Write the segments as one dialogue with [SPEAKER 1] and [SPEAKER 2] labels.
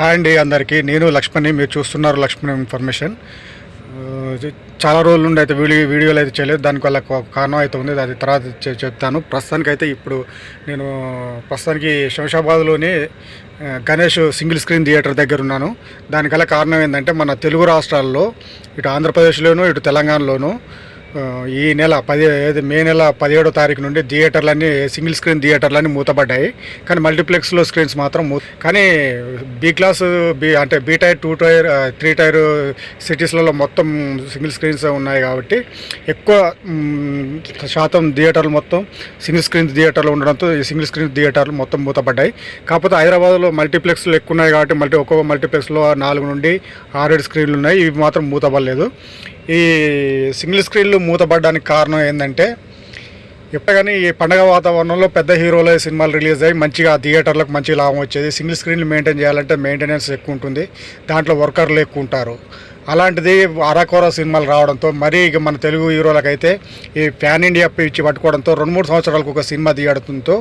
[SPEAKER 1] Hi అండి అందరికీ. నేను లక్ష్మణి మీరు చూస్తున్నారు లక్ష్మణ్ ఇన్ఫర్మేషన్. చాలా రోజుల నుండి అయితే వీడియో వీడియోలు అయితే చేయలేదు. దానికల్ల కారణం అయితే ఉంది. అది తర్వాత చెప్తాను. ప్రస్తుతానికి అయితే ఇప్పుడు నేను ప్రస్తుతానికి శంషాబాద్లోని గణేష్ సింగిల్ స్క్రీన్ థియేటర్ దగ్గర ఉన్నాను. దానికల్ల కారణం ఏంటంటే మన తెలుగు రాష్ట్రాల్లో ఇటు ఆంధ్రప్రదేశ్లోను ఇటు తెలంగాణలోను ఈ నెల పది ఏది మే నెల పదిహేడో తారీఖు నుండి థియేటర్లన్నీ సింగిల్ స్క్రీన్ థియేటర్లన్నీ మూతపడ్డాయి. కానీ మల్టీప్లెక్స్లో స్క్రీన్స్ మాత్రం మూ కానీ బీ క్లాస్ బి అంటే B tier two tier three tier సిటీస్లలో మొత్తం సింగిల్ స్క్రీన్స్ ఉన్నాయి కాబట్టి ఎక్కువ శాతం థియేటర్లు మొత్తం సింగిల్ స్క్రీన్ థియేటర్లు ఉండడంతో ఈ సింగిల్ స్క్రీన్ థియేటర్లు మొత్తం మూతపడ్డాయి. కాకపోతే హైదరాబాద్లో మల్టీప్లెక్స్లు ఎక్కువ ఉన్నాయి కాబట్టి మల్టీ ఒక్కొక్క మల్టీప్లెక్స్లో నాలుగు నుండి ఆరేడు స్క్రీన్లు ఉన్నాయి. ఇవి మాత్రం మూతపడలేదు. ఈ సింగిల్ స్క్రీన్లు మూతపడడానికి కారణం ఏంటంటే ఎప్పటికని ఈ పండగ వాతావరణంలో పెద్ద హీరోల సినిమాలు రిలీజ్ అయ్యి మంచిగా థియేటర్లకు మంచి లాభం వచ్చేది. సింగిల్ స్క్రీన్లు మెయింటైన్ చేయాలంటే మెయింటెనెన్స్ ఎక్కువ ఉంటుంది. దాంట్లో వర్కర్లు ఎక్కువ ఉంటారు. అలాంటిది అరాకోర సినిమాలు రావడంతో మరీ ఇక మన తెలుగు హీరోలకైతే ఈ ఫ్యాన్ ఇండియా పిచ్చి పట్టుకోవడంతో రెండు మూడు సంవత్సరాలకు ఒక సినిమా తీయడంతో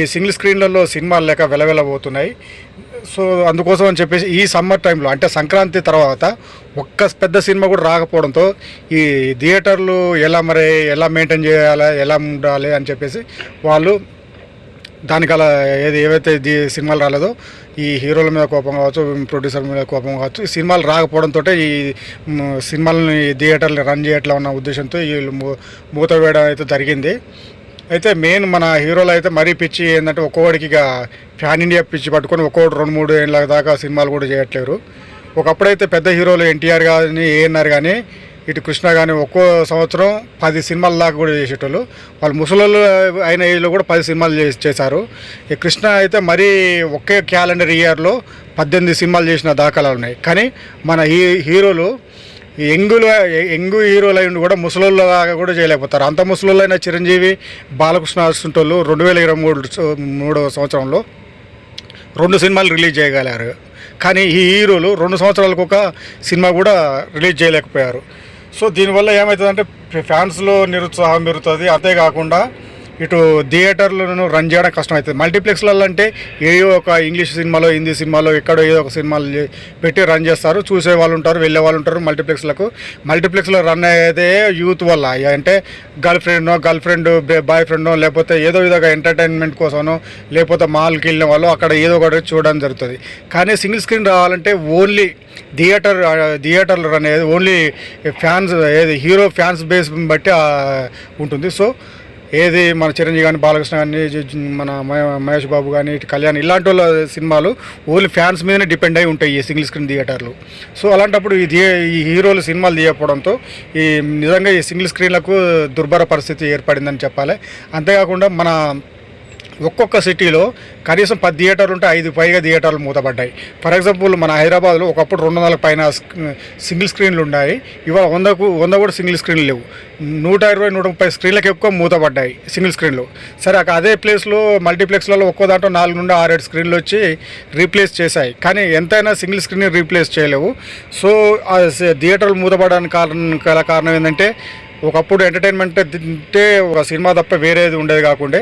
[SPEAKER 1] ఈ సింగిల్ స్క్రీన్లలో సినిమాలు లేక వెలవెలబోతున్నాయి. సో అందుకోసం అని చెప్పేసి ఈ సమ్మర్ టైంలో అంటే సంక్రాంతి తర్వాత ఒక్క పెద్ద సినిమా కూడా రాకపోవడంతో ఈ థియేటర్లు ఎలా మరి ఎలా మెయింటైన్ చేయాలి ఎలా ఉండాలి అని చెప్పేసి వాళ్ళు దానికి అలా ఏది ఏవైతే సినిమాలు రాలేదో ఈ హీరోల మీద కోపం కావచ్చు ప్రొడ్యూసర్ మీద కోపం కావచ్చు ఈ సినిమాలు రాకపోవడంతో ఈ సినిమాలని థియేటర్లు రన్ చేయట్లా ఉన్న ఉద్దేశంతో వీళ్ళు మూత వేయడం అయితే జరిగింది. అయితే మెయిన్ మన హీరోలు అయితే మరీ పిచ్చి ఏంటంటే ఒక్కోడికి ఇక ఫ్యాన్ ఇండియా పిచ్చి పట్టుకొని ఒక్కోటి రెండు మూడు ఏళ్ళ దాకా సినిమాలు కూడా చేయట్లేరు. ఒకప్పుడైతే పెద్ద హీరోలు ఎన్టీఆర్ కానీ ఏఎన్ఆర్ కానీ ఇటు కృష్ణ కానీ ఒక్కో సంవత్సరం పది సినిమాల దాకా కూడా చేసేటోళ్ళు. వాళ్ళు ముసలోళ్ళు అయిన ఏజ్లో కూడా పది సినిమాలు చేశారు. ఈ కృష్ణ అయితే మరీ ఒకే క్యాలెండర్ ఇయర్లో పద్దెనిమిది సినిమాలు చేసిన దాఖలాలు ఉన్నాయి. కానీ మన హీ హీరోలు ఎంగులు ఎంగు హీరోలు అయి కూడా ముసలోళ్ళ దాకా కూడా చేయలేకపోతారు. అంత ముసలోళ్ళైన చిరంజీవి బాలకృష్ణ అసంటోళ్ళు రెండు వేల ఇరవై మూడు మూడవ సంవత్సరంలో రెండు సినిమాలు రిలీజ్ చేయగలిగారు. కానీ ఈ హీరోలు రెండు సంవత్సరాలకు ఒక సినిమా కూడా రిలీజ్ చేయలేకపోయారు. సో దీనివల్ల ఏమవుతుందంటే ఫ్యాన్స్లో నిరుత్సాహం పెరుగుతుంది. అంతేకాకుండా ఇటు థియేటర్లను రన్ చేయడం కష్టం అవుతుంది మల్టీప్లెక్స్లలో అంటే ఏదో ఒక ఇంగ్లీష్ సినిమాలో హిందీ సినిమాలో ఎక్కడో ఏదో ఒక సినిమాలు పెట్టి రన్ చేస్తారు. చూసే వాళ్ళు ఉంటారు వెళ్ళే వాళ్ళు ఉంటారు మల్టీప్లెక్స్లకు. మల్టీప్లెక్స్లో రన్ అయ్యేదే యూత్ వల్ల. అంటే గర్ల్ ఫ్రెండ్నో గర్ల్ ఫ్రెండ్ బాయ్ ఫ్రెండ్నో లేకపోతే ఏదో విధంగా ఎంటర్టైన్మెంట్ కోసమో లేకపోతే మాల్కి వెళ్ళిన వాళ్ళు అక్కడ ఏదో ఒకటి చూడడం జరుగుతుంది. కానీ సింగిల్ స్క్రీన్ రావాలంటే ఓన్లీ థియేటర్ థియేటర్లు రన్ అయ్యేది ఓన్లీ ఫ్యాన్స్ ఏది హీరో ఫ్యాన్స్ బేస్ బట్టి ఉంటుంది. సో ఏది మన చిరంజీవి కానీ బాలకృష్ణ కానీ మన మహేష్ బాబు కానీ ఇటు కళ్యాణ్ ఇలాంటి వాళ్ళ సినిమాలు ఓన్లీ ఫ్యాన్స్ మీదనే డిపెండ్ అయి ఉంటాయి ఈ సింగిల్ స్క్రీన్ థియేటర్లు. సో అలాంటప్పుడు ఈ ఈ హీరోలు సినిమాలు తీయకపోవడంతో ఈ నిజంగా ఈ సింగిల్ స్క్రీన్లకు దుర్భర పరిస్థితి ఏర్పడిందని చెప్పాలి. అంతేకాకుండా మన ఒక్కొక్క సిటీలో కనీసం పది థియేటర్లు ఉంటే ఐదు పైగా థియేటర్లు మూతపడ్డాయి. ఫర్ ఎగ్జాంపుల్ మన హైదరాబాద్లో ఒకప్పుడు రెండు వందల పైన సింగిల్ స్క్రీన్లు ఉన్నాయి ఇవాళ వందకు వంద కూడా సింగిల్ స్క్రీన్లు లేవు. నూట ఇరవై నూట ముప్పై స్క్రీన్లకు ఎక్కువ మూతపడ్డాయి సింగిల్ స్క్రీన్లు. సరే అక్కడ అదే ప్లేస్లో మల్టీప్లెక్స్లలో ఒక్కో దాంట్లో నాలుగు నుండి ఆరేడు స్క్రీన్లు వచ్చి రీప్లేస్ చేశాయి. కానీ ఎంతైనా సింగిల్ స్క్రీన్ రీప్లేస్ చేయలేవు. సో థియేటర్లు మూతపడడానికి కారణం గల కారణం ఏంటంటే ఒకప్పుడు ఎంటర్టైన్మెంట్ తింటే ఒక సినిమా తప్ప వేరేది ఉండేది కాకుండా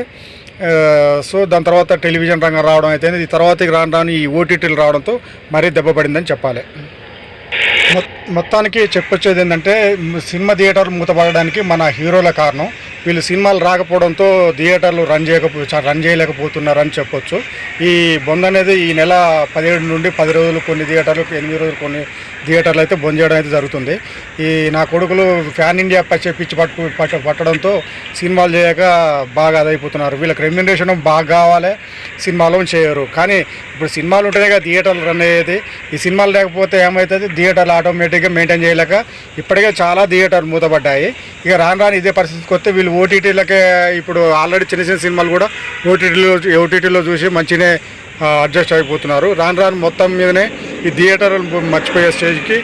[SPEAKER 1] సో దాని తర్వాత టెలివిజన్ రంగం రావడం అయితే ఈ తర్వాత రాను రాను ఈ ఓటీటీలు రావడంతో మరీ దెబ్బపడిందని చెప్పాలి. మొ- మొత్తానికి చెప్పొచ్చేది ఏంటంటే సినిమా థియేటర్ మూతపడడానికి మన హీరోల కారణం. వీళ్ళు సినిమాలు రాకపోవడంతో థియేటర్లు రన్ చేయకపో రన్ చేయలేకపోతున్నారని చెప్పొచ్చు. ఈ బొంద అనేది ఈ నెల పదిహేడు నుండి పది రోజులు కొన్ని థియేటర్లు ఎనిమిది రోజులు కొన్ని థియేటర్లు అయితే బొంద చేయడం అయితే జరుగుతుంది. ఈ నా కొడుకులు ఫ్యాన్ ఇండియా పచ్చి పిచ్చి పట్టు పట్ట పట్టడంతో సినిమాలు చేయక బాగా అదైపోతున్నారు. వీళ్ళకి రెమ్యునరేషన్ బాగా కావాలి సినిమాలో చేయరు. కానీ ఇప్పుడు సినిమాలు ఉంటేనే కదా థియేటర్లు రన్ అయ్యేది. ఈ సినిమాలు లేకపోతే ఏమవుతుంది థియేటర్లు ఆటోమేటిక్గా మెయింటైన్ చేయలేక ఇప్పటికే చాలా థియేటర్లు మూతపడ్డాయి. ఇక రాను రాని ఇదే పరిస్థితికి వస్తే వీళ్ళు ఓటీటీలకే ఇప్పుడు ఆల్రెడీ చిన్న చిన్న సినిమాలు కూడా ఓటీటీలో ఓటీటీలో చూసి మంచిగానే అడ్జస్ట్ అయిపోతున్నారు. రాను రాను మొత్తం మీదనే ఈ థియేటర్లు మర్చిపోయే స్టేజ్కి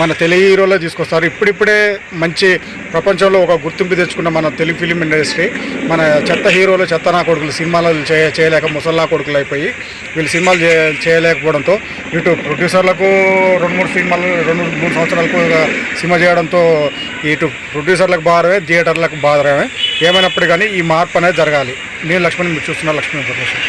[SPEAKER 1] మన తెలుగు హీరోలో తీసుకొస్తారు. ఇప్పుడిప్పుడే మంచి ప్రపంచంలో ఒక గుర్తింపు తెచ్చుకున్న మన తెలుగు ఫిలిం ఇండస్ట్రీ మన చెత్త హీరోలు చెత్త నా కొడుకులు సినిమాలు చేయ చేయలేక ముసల్లా కొడుకులు అయిపోయి వీళ్ళు సినిమాలు చేయలేకపోవడంతో ఇటు ప్రొడ్యూసర్లకు రెండు మూడు సినిమాలు రెండు మూడు సంవత్సరాలకు సినిమా చేయడంతో ఇటు ప్రొడ్యూసర్లకు బాధమే థియేటర్లకు బాధమే ఏమైనప్పుడు కానీ ఈ మార్పు అనేది జరగాలి. నేను లక్ష్మణ్ మీరు చూస్తున్న లక్ష్మణ్ ఇన్ఫర్మేషన్